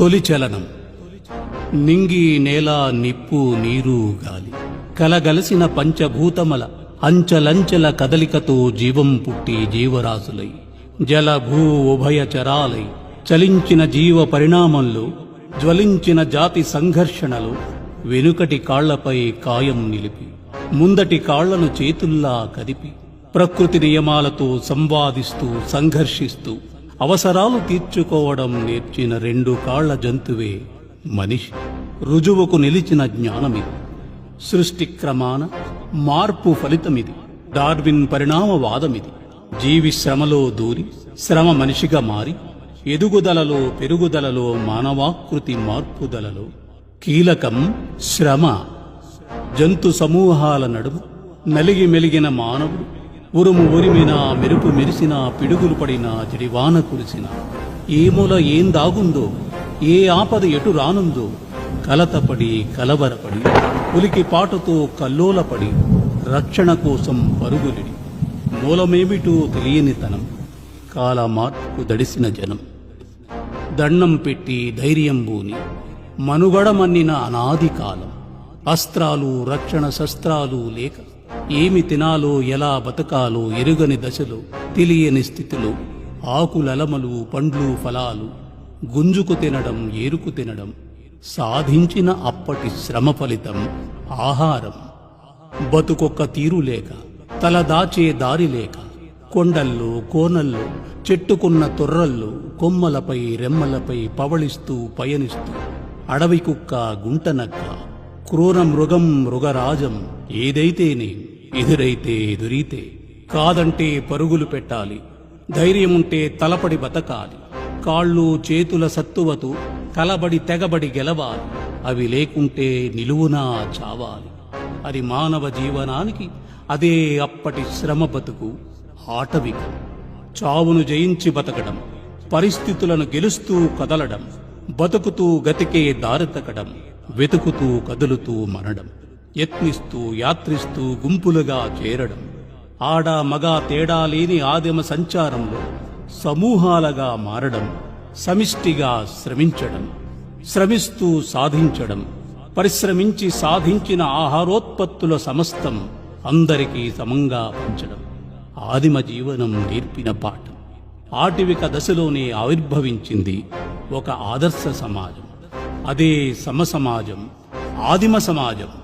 తొలిచలనం. నింగి నేల నిప్పు నీరు గాలి. కలగలసిన పంచభూతమల అంచలంచెల కదలికతో జీవం పుట్టి జీవరాశులై. జల భూ ఉభయ చరాలై. చలించిన జీవ పరిణామంలో జ్వలించిన జాతి సంఘర్షణలో వెనుకటి కాళ్ళపై కాయం నిలిపి. ముందటి కాళ్ళను చేతుల్లా కదిపి. ప్రకృతి నియమాలతో సంవాదిస్తూ సంఘర్షిస్తూ అవసరాలు తీర్చుకోవడం నేర్చిన రెండు కాళ్ళ జంతువే మనిషి. రుజువుకు నిలిచిన జ్ఞానమిది. సృష్టి క్రమాన మార్పు ఫలితమిది. డార్విన్ పరిణామవాదమిది. జీవి శ్రమలో దూరి శ్రమ మనిషిగా మారి ఎదుగుదలలో పెరుగుదలలో మానవాకృతి మార్పుదలలో. కీలకం శ్రమ. జంతు సమూహాల నడుమ నలిగి మెలిగిన మానవుడు ఉరుము ఉరిమినా మెరుపు మెరిసినా పిడుగులు పడినా జడివాన కురిసిన. ఏ మూల ఏం దాగుందో ఏ ఆపద ఎటు రానుందో కలతపడి కలవరపడి ఉలికి పాటుతో కల్లోలపడి రక్షణ కోసం పరుగులిడి. మూలమేమిటో తెలియనితనం కాల మార్పుకు దడిసిన జనం. దండం పెట్టి ధైర్యం బూని మనుగడమన్నిన అనాది కాలం. అస్త్రాలు రక్షణ శస్త్రాలు లేక ఏమి తినాలో ఎలా బతకాలో ఎరుగని దశలో తెలియని స్థితిలో ఆకులలమలు పండ్లు ఫలాలు గుంజుకు తినడం ఏరుకు తినడం సాధించిన అప్పటి శ్రమ ఫలితం ఆహారం. బతుకొక్క తీరు లేక తల దాచే దారి లేక కొండల్లో కోనల్లో చెట్టుకున్న తొర్రల్లో కొమ్మలపై రెమ్మలపై పవళిస్తూ పయనిస్తూ అడవి కుక్క గుంటనక్క క్రూర మృగం మృగరాజం ఏదైతేనే ఎదురైతే ఎదురీతే కాదంటే పరుగులు పెట్టాలి. ధైర్యముంటే తలపడి బతకాలి. కాళ్ళు చేతుల సత్తువతో కలబడి తెగబడి గెలవాలి. అవి లేకుంటే నిలువునా చావాలి. అది మానవ జీవనానికి అదే అప్పటి శ్రమ బతుకు ఆటవికం. చావును జయించి బతకడం పరిస్థితులను గెలుస్తూ కదలడం బతుకుతూ గతికే దారితకడం వెతుకుతూ కదులుతూ మనడం యత్నిస్తూ యాత్రిస్తూ గుంపులుగా చేరడం. ఆడ మగ తేడా లేని ఆదిమ సంచారంలో సమూహాలుగా మారడం సమిష్టిగా శ్రమించడం శ్రమిస్తూ సాధించడం పరిశ్రమించి సాధించిన ఆహారోత్పత్తుల సమస్తం అందరికీ సమంగా పంచడం. ఆదిమ జీవనం నేర్పిన పాఠం. ఆటివిక దశలోనే ఆవిర్భవించింది ఒక ఆదర్శ సమాజం. అదే సమసమాజం ఆదిమ సమాజం.